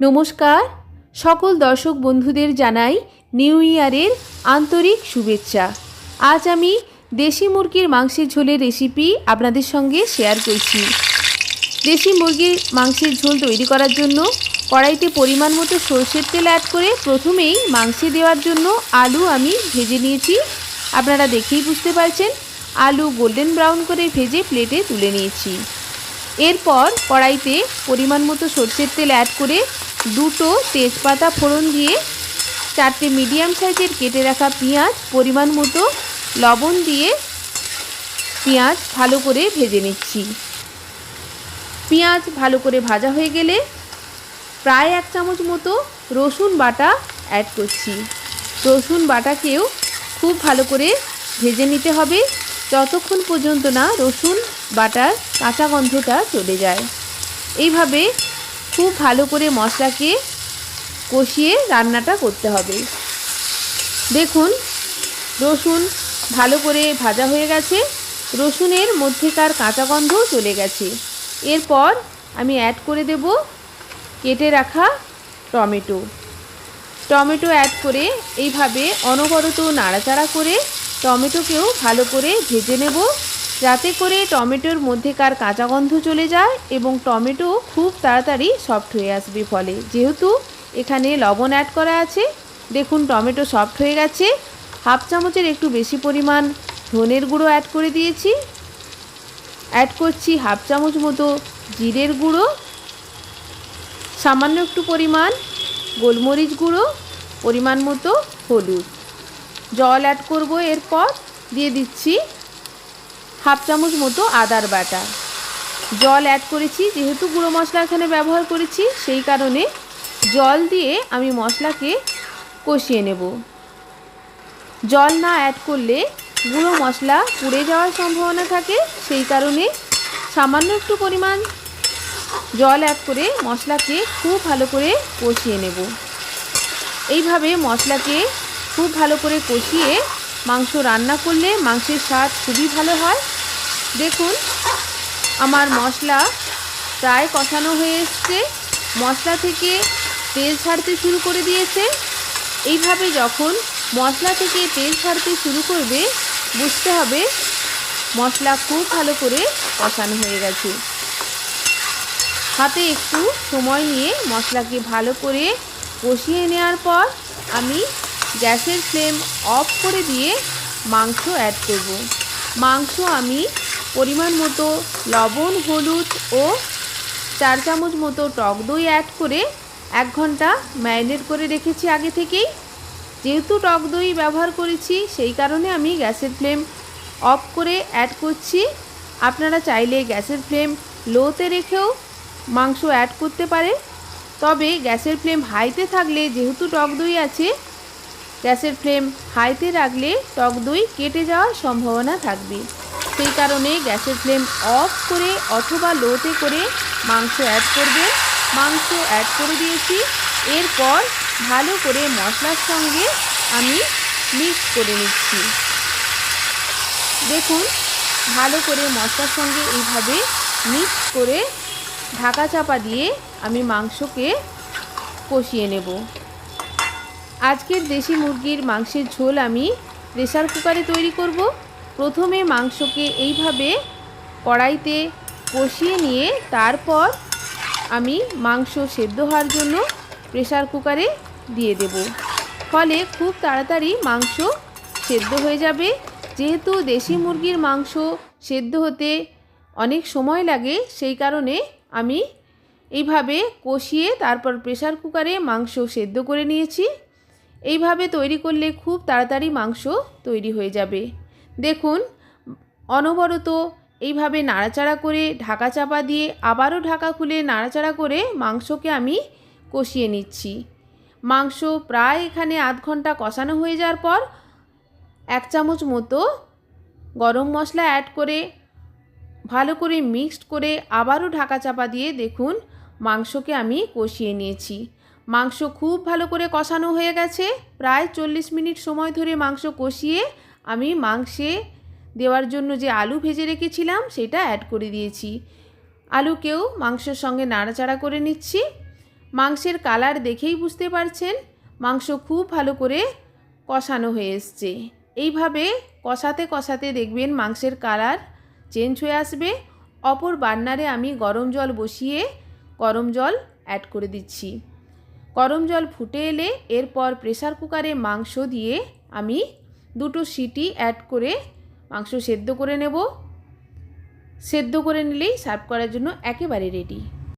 নমস্কার। সকল দর্শক বন্ধুদের জানাই নিউ ইয়ারের আন্তরিক শুভেচ্ছা। আজ আমি দেশি মুরগির মাংসের ঝোলের রেসিপি আপনাদের সঙ্গে শেয়ার করছি। দেশি মুরগির মাংসের ঝোল তৈরি করার জন্য কড়াইতে পরিমাণ মতো সর্ষের তেল অ্যাড করে প্রথমেই মাংসে দেওয়ার জন্য আলু আমি ভেজে নিয়েছি। আপনারা দেখেই বুঝতে পারছেন, আলু গোল্ডেন ব্রাউন করে ভেজে প্লেটে তুলে নিয়েছি। এরপর কড়াইতে পরিমাণ মতো সর্ষের তেল অ্যাড করে দুটো তেজপাতা ফোড়ন দিয়ে চারটে মিডিয়াম সাইজের কেটে রাখা পেঁয়াজ, পরিমাণ মতো লবণ দিয়ে পেঁয়াজ ভালো করে ভেজে নিচ্ছি। পেঁয়াজ ভালো করে ভাজা হয়ে গেলে প্রায় এক চামচ মতো রসুন বাটা অ্যাড করছি। রসুন বাটাকেও খুব ভালো করে ভেজে নিতে হবে। যতক্ষণ পর্যন্ত না রসুন, বাটার, কাঁচা গন্ধটা চলে যায়। এইভাবে খুব ভালো করে মশলাকে কষিয়ে রান্নাটা করতে হবে। দেখুন, রসুন ভালো করে ভাজা হয়ে গেছে। রসুনের মধ্যেকার কাঁচা গন্ধও চলে গেছে। এরপর আমি অ্যাড করে দেব কেটে রাখা টমেটো। টমেটো অ্যাড করে এইভাবে অনবরত নাড়াচাড়া করে টমেটোকেও ভালো করে ভেজে নেব। যাতে করে টমেটোর মধ্যেকার কাঁচা গন্ধ চলে যায় এবং টমেটো খুব তাড়াতাড়ি সফট হয়ে আসবে ফলে। যেহেতু এখানে লবণ অ্যাড করা আছে, দেখুন টমেটো সফট হয়ে গেছে। হাফ চামচের একটু বেশি পরিমাণ ধনের গুঁড়ো অ্যাড করে দিয়েছি। অ্যাড করছি হাফ চামচ মতো জিরের গুঁড়ো। সামান্য একটু পরিমাণ গোলমরিচ গুঁড়ো, পরিমাণ মতো হলুদ। জল অ্যাড করব, এরপর দিয়ে দিচ্ছি হাফ চামচ মতো আদার বাটা। জল অ্যাড করেছি, যেহেতু গুঁড়ো মশলা এখানে ব্যবহার করেছি, সেই কারণে জল দিয়ে আমি মশলাকে কষিয়ে নেব। জল না অ্যাড করলে গুঁড়ো মশলা পুড়ে যাওয়ার সম্ভাবনা থাকে, সেই কারণে সামান্য একটু পরিমাণ জল অ্যাড করে মশলাকে খুব ভালো করে কষিয়ে নেব। এইভাবে মশলাকে খুব ভালো করে কষিয়ে মাংস রান্না করলে মাংসের স্বাদ খুবই ভালো হয়। দেখুন, আমার মশলা প্রায় কষানো হয়ে এসছে। মশলা থেকে তেল ছাড়তে শুরু করে দিয়েছে। এইভাবে যখন মশলা থেকে তেল ছাড়তে শুরু করবে, বুঝতে হবে মশলা খুব ভালো করে কষানো হয়ে গেছে। হাতে একটু সময় নিয়ে মশলাকে ভালো করে কষিয়ে নেওয়ার পর আমি গ্যাসের ফ্লেম অফ করে দিয়ে মাংস অ্যাড করব। মাংস আমি পরিমাণ মতো লবণ, হলুদ ও চার চামচ মতো টক দই অ্যাড করে এক ঘণ্টা ম্যারিনেট করে রেখেছি আগে থেকেই। যেহেতু টক দই ব্যবহার করেছি, সেই কারণে আমি গ্যাসের ফ্লেম অফ করে অ্যাড করছি। আপনারা চাইলে গ্যাসের ফ্লেম লোতে রেখেও মাংস অ্যাড করতে পারে তবে গ্যাসের ফ্লেম হাইতে থাকলে যেহেতু টক দই আছে গ্যাসের ফ্লেম হাইতে রাখলে টক দই কেটে যাওয়ার সম্ভাবনা থাকবে। সেই কারণে গ্যাসের ফ্লেম অফ করে অথবা লোতে করে মাংস অ্যাড করবেন। মাংস অ্যাড করে দিয়েছি। এরপর ভালো করে মশলার সঙ্গে আমি মিক্স করে নিচ্ছি। দেখুন, ভালো করে মশলার সঙ্গে এইভাবে মিক্স করে ঢাকা চাপা দিয়ে আমি মাংসকে কষিয়ে নেব। আজকের দেশি মুরগির মাংসের ঝোল আমি প্রেসার কুকারে তৈরি করব। প্রথমে মাংসকে এইভাবে কড়াইতে কষিয়ে নিয়ে তারপর আমি মাংস সেদ্ধ হওয়ার জন্য প্রেসার কুকারে দিয়ে দেব। ফলে খুব তাড়াতাড়ি মাংস সেদ্ধ হয়ে যাবে। যেহেতু দেশি মুরগির মাংস সেদ্ধ হতে অনেক সময় লাগে, সেই কারণে আমি এইভাবে কষিয়ে তারপর প্রেসার কুকারে মাংস সেদ্ধ করে নিয়েছি। এইভাবে তৈরি করলে খুব তাড়াতাড়ি মাংস তৈরি হয়ে যাবে। দেখুন, অনবরত এইভাবে নাড়াচাড়া করে ঢাকা চাপা দিয়ে আবারও ঢাকা খুলে নাড়াচাড়া করে মাংসকে আমি কষিয়ে নিচ্ছি। মাংস প্রায় এখানে আধ ঘণ্টা কষানো হয়ে যাওয়ার পর এক চামচ মতো গরম মশলা অ্যাড করে ভালো করে মিক্সড করে আবারও ঢাকা চাপা দিয়ে দেখুন মাংসকে আমি কষিয়ে নিয়েছি। মাংস খুব ভালো করে কষানো হয়ে গেছে। প্রায় চল্লিশ মিনিট সময় ধরে মাংস কষিয়ে আমি মাংসে দেওয়ার জন্য যে আলু ভেজে রেখেছিলাম, সেটা অ্যাড করে দিয়েছি। আলুকেও মাংসের সঙ্গে নাড়াচাড়া করে নিচ্ছি। মাংসের কালার দেখেই বুঝতে পারছেন, মাংস খুব ভালো করে কষানো হয়ে এসছে। এইভাবে কষাতে কষাতে দেখবেন মাংসের কালার চেঞ্জ হয়ে আসবে। অপর বার্নারে আমি গরম জল বসিয়ে গরম জল অ্যাড করে দিচ্ছি। গরম জল ফুটে এলে এরপর প্রেসার কুকারে মাংস দিয়ে আমি দুটো সিটি অ্যাড করে মাংস সেদ্ধ করে নেব। সেদ্ধ করে নিলেই সার্ভ করার জন্য একেবারে রেডি